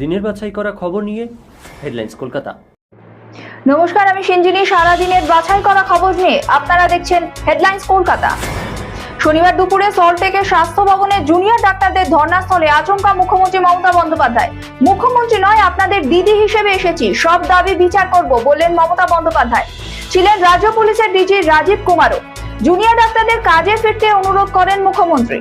দিনের বাছাই করা খবর নিয়ে হেডলাইন্স কলকাতা। নমস্কার, আমি সিঞ্জিনী। সারাদিনের বাছাই করা খবর নিয়ে আপনারা দেখছেন হেডলাইন্স কলকাতা। শনিবার দুপুরে সল্টটেকের স্বাস্থ্য ভবনে জুনিয়র ডাক্তারদের ধর্নাস্থলে আচমকা মুখ্যমন্ত্রী মমতা বন্দ্যোপাধ্যায়। মুখ্যমন্ত্রী নয়, আপনাদের দিদি হিসেবে এসেছি। সব দাবি বিচার করব বললেন মমতা বন্দ্যোপাধ্যায়। ছিলেন রাজ্য পুলিশের ডিজি রাজীব কুমারও। জুনিয়র ডাক্তারদের কাজে ফিরতে অনুরোধ করেন মুখ্যমন্ত্রী।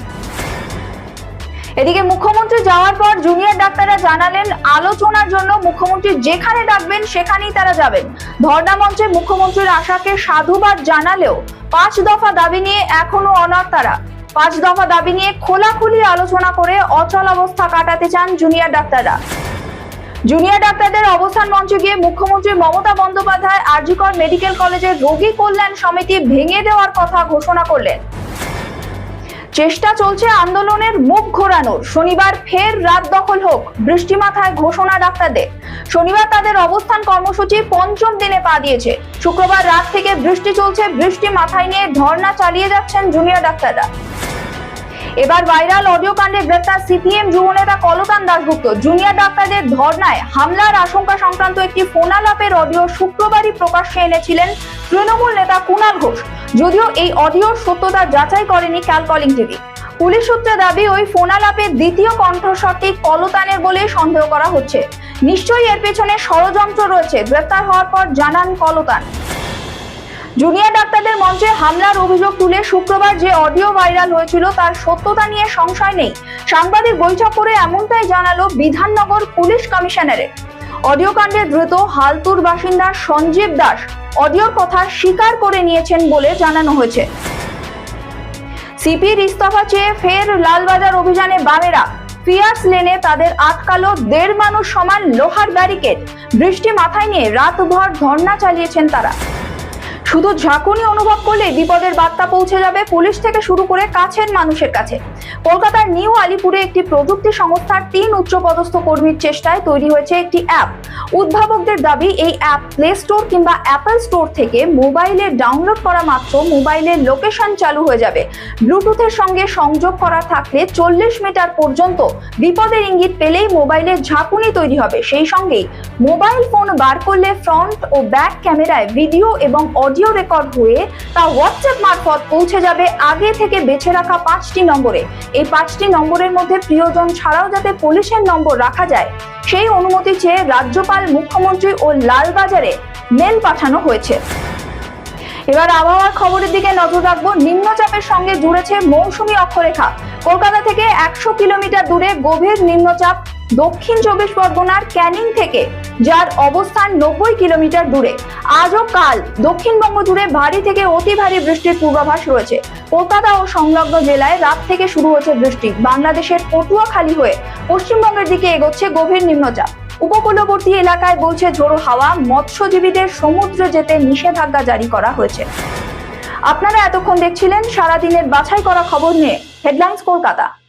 এদিকে মুখ্যমন্ত্রী যাওয়ার পর জুনিয়র ডাক্তাররা জানালেন, আলোচনার জন্য মুখ্যমন্ত্রী যেখানে ডাকবেন সেখানেই তারা যাবেন। ধর্ণা মঞ্চে মুখ্যমন্ত্রীর আশাকে সাধুবাদ জানালেও পাঁচ দফা দাবি নিয়ে এখনও অনড় তারা পাঁচ দফা দাবি নিয়ে খোলাখুলি আলোচনা করে অচল অবস্থা কাটাতে চান জুনিয়র ডাক্তাররা। জুনিয়র ডাক্তারদের অবস্থান মঞ্চে গিয়ে মুখ্যমন্ত্রী মমতা বন্দ্যোপাধ্যায়, আরজিকর মেডিকেল কলেজের রোগী কল্যাণ সমিতি ভেঙে দেওয়ার কথা ঘোষণা করলেন। চেষ্টা চলছে আন্দোলনের মুখ ঘোরানোর। শনিবার ফের রাত দখল হোক বৃষ্টি মাথায় ঘোষণা ডাক্তারদের। শনিবার তাদের অবস্থান কর্মসূচি পঞ্চম দিনে পা দিয়েছে। শুক্রবার রাত থেকে বৃষ্টি চলছে, বৃষ্টি মাথায় নিয়ে ধর্ণা চালিয়ে যাচ্ছেন জুনিয়র ডাক্তাররা। এবার ভাইরাল অডিও কাণ্ডে গ্রেপ্তার সিপিএম যুবনেতা কলতান দাশগুপ্ত। জুনিয়র ডাক্তারদের ধর্নায় হামলার আশঙ্কা সংক্রান্ত একটি ফোনালাপের অডিও শুক্রবারই প্রকাশ্যে এনেছিলেন তৃণমূল নেতা কুণাল ঘোষ। যদিও এই অডিওর সত্যতা যাচাই করেনি ক্যালকলিং টিভি। পুলিশ সূত্রে দাবি, ওই ফোনালাপের দ্বিতীয় কণ্ঠস্বরটি কলতানের বলে সন্দেহ করা হচ্ছে। নিশ্চয়ই এর পেছনে ষড়যন্ত্র রয়েছে। গ্রেপ্তার হওয়ার পর জানান কলতান। জুনিয়র ডাক্তারদের মঞ্চে হামলার অভিযোগ তুলে শুক্রবার যে অডিও ভাইরাল হয়েছিল তার সত্যতা নিয়ে সংশয় নেই। সাংবাদিক বৈঠক করে এমনটাই জানালো বিধাননগর পুলিশ কমিশনারের। অডিও কাণ্ডে দ্রুত হালতুর বাসিন্দা সঞ্জীব দাস অডিওর কথা স্বীকার করে নিয়েছেন বলে জানানো হয়েছে। সিপির ইস্তফা চেয়ে ফের লালবাজার অভিযানে বামেরা ফিয়ার্স লেনে তাদের আটকালো দেড় মানুষ সমান লোহার ব্যারিকেড। বৃষ্টি মাথায় নিয়ে রাতভর ধর্ণা চালিয়েছেন তারা। শুধু ঝাঁকুনি অনুভব করলে বিপদের বার্তা পৌঁছে যাবে পুলিশ থেকে শুরু করে কাছের মানুষের কাছে। কলকাতার নিউ আলিপুরে একটি প্রযুক্তি সংস্থার তিন উচ্চপদস্থ কর্মীর চেষ্টায় তৈরি হয়েছে একটি অ্যাপ। উদ্ভাবকদের দাবি, এই অ্যাপ প্লে স্টোর কিংবা অ্যাপল স্টোর থেকে মোবাইলে ডাউনলোড করা মাত্র মোবাইলের লোকেশন চালু হয়ে যাবে। ব্লুটুথের সঙ্গে সংযোগ করা থাকলে চল্লিশ মিটার পর্যন্ত বিপদের ইঙ্গিত পেলেই মোবাইলের ঝাঁকুনি তৈরি হবে। সেই সঙ্গেই মোবাইল ফোন বার করলে ফ্রন্ট ও ব্যাক ক্যামেরায় ভিডিও এবং অডিও রেকর্ড হয়ে তা হোয়াটসঅ্যাপ মারফত পৌঁছে যাবে আগে থেকে বেছে রাখা পাঁচটি নম্বরে। এই পাঁচটি নম্বরের মধ্যে প্রিয়জন ছাড়াও যাতে পুলিশের নম্বর রাখা যায়, সেই অনুমতি চেয়ে রাজ্যপাল, মুখ্যমন্ত্রী ও লালবাজারে মেল পাঠানো হয়েছে। এবার আবহাওয়ার খবরের দিকে নজর রাখব। নিম্নচাপের সঙ্গে জুড়েছে মৌসুমী অক্ষরেখা। কলকাতা থেকে একশো কিলোমিটার দূরে গভীর নিম্নচাপ। দক্ষিণ চব্বিশ পরগনার ক্যানিং থেকে যার অবস্থান নব্বই কিলোমিটার দূরে। আজও কাল দক্ষিণবঙ্গ জুড়ে ভারী থেকে অতি ভারী বৃষ্টির পূর্বাভাস রয়েছে। কলকাতা ও সংলগ্ন জেলায় রাত থেকে শুরু হয়েছে বৃষ্টি। বাংলাদেশের পটুয়াখালী হয়ে পশ্চিমবঙ্গের দিকে এগোচ্ছে গভীর নিম্নচাপ। উপকূলবর্তী এলাকায় বলছে ঝোড়ো হাওয়া, মৎস্যজীবীদের সমুদ্রে যেতে নিষেধাজ্ঞা জারি করা হয়েছে। আপনারা এতক্ষণ দেখছিলেন সারাদিনের বাছাই করা খবর নিয়ে হেডলাইন্স কলকাতা।